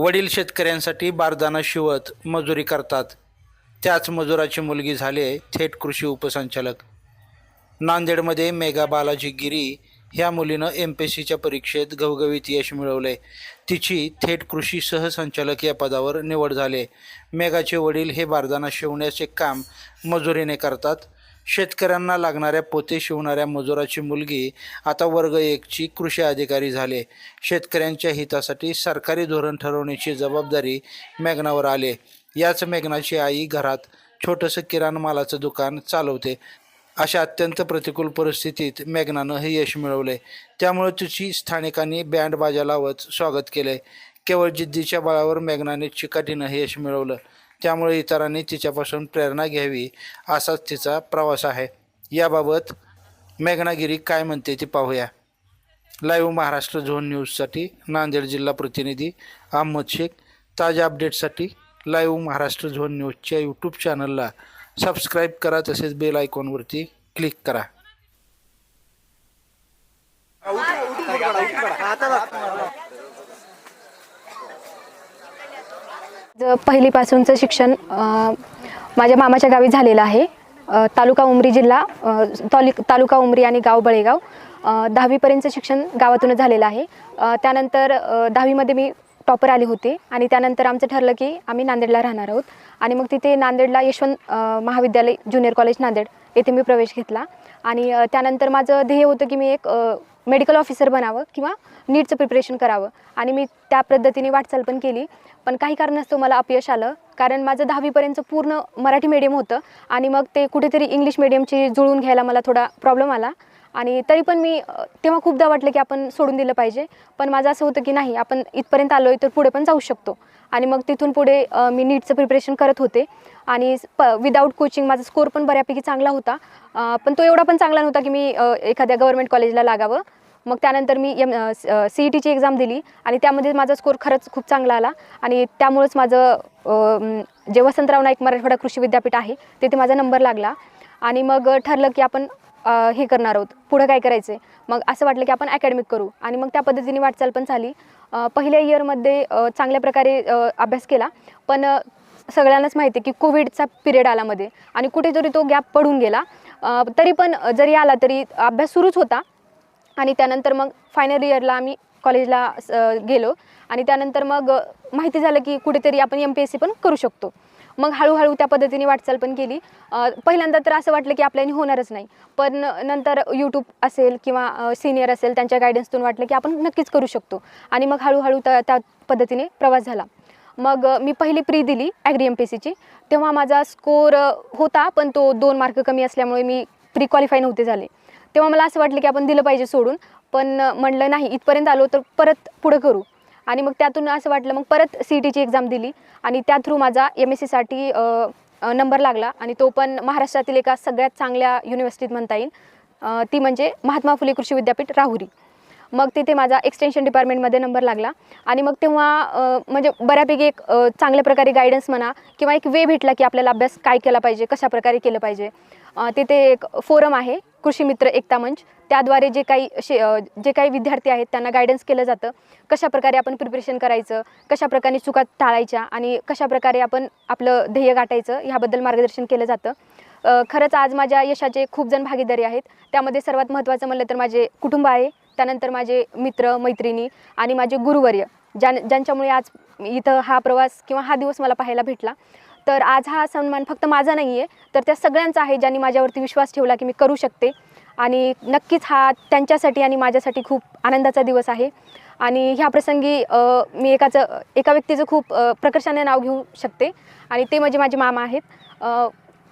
वडील शेतकऱ्यांसाठी बारदाना शिवत मजुरी करतात. त्याच मजुराची मुलगी झाले थेट कृषी उपसंचालक. नांदेडमध्ये मेघा बालाजी गिरी ह्या मुलीनं एम पी एस सीच्या परीक्षेत घवघवीत यश मिळवले तिची थेट कृषी सहसंचालक या पदावर निवड झाली मेघाचे वडील हे बारदाना शिवण्याचे काम मजुरीने करतात. शेतकऱ्यांना लागणाऱ्या पोते शिवणाऱ्या मजुराची मुलगी आता वर्ग एकची कृषी अधिकारी झाले. शेतकऱ्यांच्या हितासाठी सरकारी धोरण ठरवण्याची जबाबदारी मेघनावर आले. याच मेघनाची आई घरात छोटंसं किराण मालाचं दुकान चालवते. अशा अत्यंत प्रतिकूल परिस्थितीत मेघनानं हे यश मिळवले. त्यामुळे तिची स्थानिकांनी बँड बाजा लावत स्वागत केले. केवळ जिद्दीच्या बळावर मेघनाने चिकाटीनं हे यश मिळवलं. त्यामुळे इतरांनी तिच्यापासून प्रेरणा घ्यावी असाच तिचा प्रवास आहे. याबाबत मेघनागिरी काय म्हणते ती पाहूया. लाईव्ह महाराष्ट्र झोन न्यूजसाठी नांदेड जिल्हा प्रतिनिधी अहमद शेख. ताज्या अपडेटसाठी लाईव्ह महाराष्ट्र झोन न्यूजच्या यूट्यूब चॅनलला सबस्क्राईब करा तसेच बेल आयकॉनवरती क्लिक करा ज- पहिलीपासूनचं शिक्षण माझ्या मामाच्या गावी झालेलं आहे. तालुका उमरी जिल्हा तालु तालुका उमरी आणि गाव बळेगाव दहावीपर्यंतचं शिक्षण गावातूनच झालेलं आहे. त्यानंतर दहावीमध्ये मी टॉपर आले होते आणि त्यानंतर आमचं ठरलं की आम्ही नांदेडला राहणार आहोत. आणि मग तिथे नांदेडला यशवंत महाविद्यालय ज्युनियर कॉलेज नांदेड येथे मी प्रवेश घेतला. आणि त्यानंतर माझं ध्येय होतं की मी एक मेडिकल ऑफिसर बनावं किंवा नीटचं प्रिपरेशन करावं. आणि मी त्या पद्धतीने वाटचाल पण केली. पण काही कारणास्तव मला अपयश आलं. कारण माझं दहावीपर्यंतचं पूर्ण मराठी मीडियम होतं. आणि मग ते कुठेतरी इंग्लिश मिडियमची जुळवून घ्यायला मला थोडा प्रॉब्लेम आला. आणि तरी पण मी तेव्हा खूपदा वाटलं की आपण सोडून दिलं पाहिजे. पण माझं असं होतं की नाही आपण इथपर्यंत आलो आहे तर पुढे पण जाऊ शकतो. आणि मग तिथून पुढे मी नीटचं प्रिपरेशन करत होते. आणि प विदाऊट कोचिंग माझा स्कोर पण बऱ्यापैकी चांगला होता. पण तो एवढा पण चांगला नव्हता की मी एखाद्या गव्हर्मेंट कॉलेजला लागावं. मग त्यानंतर मी एम सी ई टीची एक्झाम दिली आणि त्यामध्ये माझा स्कोर खरंच खूप चांगला आला. आणि त्यामुळेच माझं जे वसंतराव नाईक मराठवाडा कृषी विद्यापीठ आहे तिथे माझा नंबर लागला. आणि मग ठरलं की आपण हे करणार आहोत. पुढं काय करायचं आहे मग असं वाटलं की आपण अकॅडमिक करू. आणि मग त्या पद्धतीने वाटचाल पण झाली. पहिल्या इयरमध्ये चांगल्या प्रकारे अभ्यास केला. पण सगळ्यांनाच माहिती आहे की कोविडचा पिरियड आला मध्ये. आणि कुठेतरी तो गॅप पडून गेला. तरी पण जरी आला तरी अभ्यास सुरूच होता. आणि त्यानंतर मग फायनल इयरला आम्ही कॉलेजला गेलो. आणि त्यानंतर मग माहिती झालं की कुठेतरी आपण एम पी एस सी पण करू शकतो. मग हळूहळू त्या पद्धतीने वाटचाल पण केली. पहिल्यांदा तर असं वाटलं की आपल्याने होणारच नाही. पण नंतर यूट्यूब असेल किंवा सिनियर असेल त्यांच्या गायडन्सतून वाटलं की आपण नक्कीच करू शकतो. आणि मग हळूहळू त्या त्या पद्धतीने प्रवास झाला. मग मी पहिली प्री दिली ॲग्री एम पी एस सीची तेव्हा माझा स्कोर होता पण तो दोन मार्क कमी असल्यामुळे मी प्री क्वालिफाय नव्हते झाले. तेव्हा मला असं वाटलं की आपण दिलं पाहिजे सोडून पण म्हणलं नाही इथपर्यंत आलो तर परत पुढं करू. आणि मग त्यातून असं वाटलं मग परत सी ई टीची एक्झाम दिली आणि त्या थ्रू माझा एम एस सीसाठी नंबर लागला आणि तो पण महाराष्ट्रातील एका सगळ्यात चांगल्या युनिव्हर्सिटीत म्हणता येईल. ती म्हणजे महात्मा फुले कृषी विद्यापीठ राहुरी. मग तिथे माझा एक्सटेन्शन डिपार्टमेंटमध्ये नंबर लागला आणि मग तेव्हा म्हणजे बऱ्यापैकी एक चांगल्या प्रकारे गायडन्स म्हणा किंवा एक वे भेटला की आपल्याला अभ्यास काय केला पाहिजे कशा प्रकारे केलं पाहिजे. तिथे एक फोरम आहे कृषी मित्र एकता मंच. त्याद्वारे जे काही शे जे काही विद्यार्थी आहेत त्यांना गायडन्स केलं जातं. कशा प्रकारे आपण प्रिपरेशन करायचं कशा प्रकारे चुका टाळायच्या आणि कशा प्रकारे आपण आपलं ध्येय गाठायचं ह्याबद्दल मार्गदर्शन केलं जातं. खरंच आज माझ्या यशाचे खूप जण भागीदारी आहेत. त्यामध्ये सर्वात महत्त्वाचं म्हणलं तर माझे कुटुंब आहे. त्यानंतर माझे मित्र मैत्रिणी आणि माझे गुरुवर्य. ज्यां ज्यांच्यामुळे आज इथं हा प्रवास किंवा हा दिवस मला पाहायला भेटला. तर आज हा सन्मान फक्त माझा नाही आहे तर त्या सगळ्यांचा आहे ज्यांनी माझ्यावरती विश्वास ठेवला की मी करू शकते. आणि नक्कीच हा त्यांच्यासाठी आणि माझ्यासाठी खूप आनंदाचा दिवस आहे. आणि ह्या प्रसंगी मी एकाचं एका व्यक्तीचं खूप प्रकर्षाने नाव घेऊ शकते. आणि ते म्हणजे माझे मामा आहेत.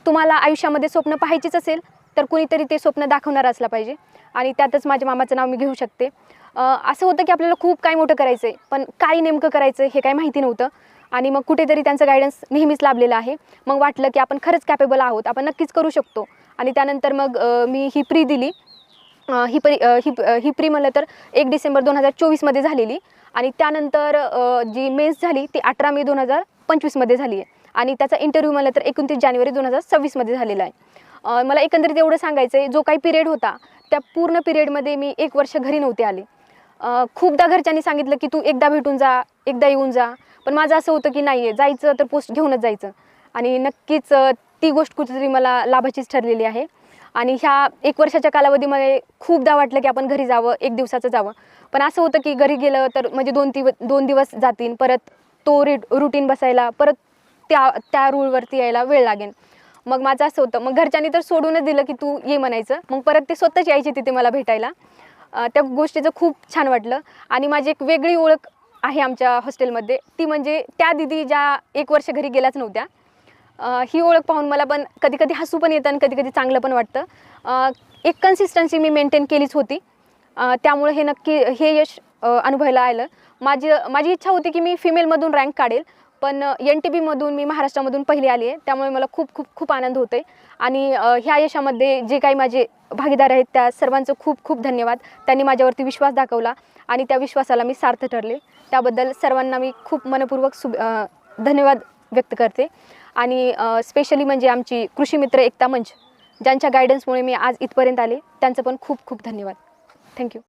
तुम्हाला आयुष्यामध्ये स्वप्न पाहायचीच असेल तर कुणीतरी ते स्वप्न दाखवणार असलं पाहिजे. आणि त्यातच माझ्या मामाचं नाव मी घेऊ शकते. असं होतं की आपल्याला खूप काय मोठं करायचं आहे पण काय नेमकं करायचं हे काय माहिती नव्हतं. आणि मग कुठेतरी त्यांचं गायडन्स नेहमीच लाभलेलं आहे. मग वाटलं की आपण खरंच कॅपेबल आहोत आपण नक्कीच करू शकतो. आणि त्यानंतर मग मी ही प्री दिली. ही परी ही ही प्री म्हणलं तर एक डिसेंबर दोन हजार चोवीसमध्ये झालेली. आणि त्यानंतर जी मेन्स झाली ती अठरा मे दोन हजार पंचवीसमध्ये झाली आहे. आणि त्याचा इंटरव्ह्यू म्हणलं तर एकोणतीस जानेवारी दोन हजार सव्वीसमध्ये झालेला आहे. मला एकंदरीत एवढं सांगायचं आहे जो काही पिरियड होता त्या पूर्ण पिरियडमध्ये मी एक वर्ष घरी नव्हते आले. खूपदा घरच्यांनी सांगितलं की तू एकदा भेटून जा एकदा येऊन जा. पण माझं असं होतं की नाही आहे जायचं तर पोस्ट घेऊनच जायचं. आणि नक्कीच ती गोष्ट कुठेतरी मला लाभाचीच ठरलेली आहे. आणि ह्या एक वर्षाच्या कालावधीमध्ये खूपदा वाटलं की आपण घरी जावं एक दिवसाचं जावं. पण असं होतं की घरी गेलं तर म्हणजे दोन दिव दोन दिवस जातील परत तो रि रुटीन बसायला परत त्या त्या रूळवरती यायला वेळ लागेल. मग माझं असं होतं मग घरच्यांनी तर सोडूनच दिलं की तू ये म्हणायचं. मग परत ते स्वतःच यायचे तिथे मला भेटायला. त्या गोष्टीचं खूप छान वाटलं. आणि माझी एक वेगळी ओळख आहे आमच्या हॉस्टेलमध्ये. ती म्हणजे त्या दिदी ज्या एक वर्ष घरी गेल्याच नव्हत्या. ही ओळख पाहून मला पण कधी कधी हसू पण येतं आणि कधी कधी चांगलं पण वाटतं. एक कन्सिस्टन्सी मी मेंटेन केलीच होती. त्यामुळे हे नक्की हे यश अनुभवायला आलं. माझी माझी इच्छा होती की मी फिमेलमधून रँक काढेल. पण एन टी बीमधून मी महाराष्ट्रामधून पहिली आली आहे. त्यामुळे मला खूप खूप खूप आनंद होतो आहे आणि ह्या यशामध्ये जे काही माझे भागीदार आहेत त्या सर्वांचं खूप खूप धन्यवाद. त्यांनी माझ्यावरती विश्वास दाखवला आणि त्या विश्वासाला मी सार्थ ठरले. त्याबद्दल सर्वांना मी खूप मनपूर्वक सु धन्यवाद व्यक्त करते. आणि स्पेशली म्हणजे आमची कृषी मित्र एकता मंच ज्यांच्या गायडन्समुळे मी आज इथपर्यंत आले. त्यांचं पण खूप खूप धन्यवाद. थँक्यू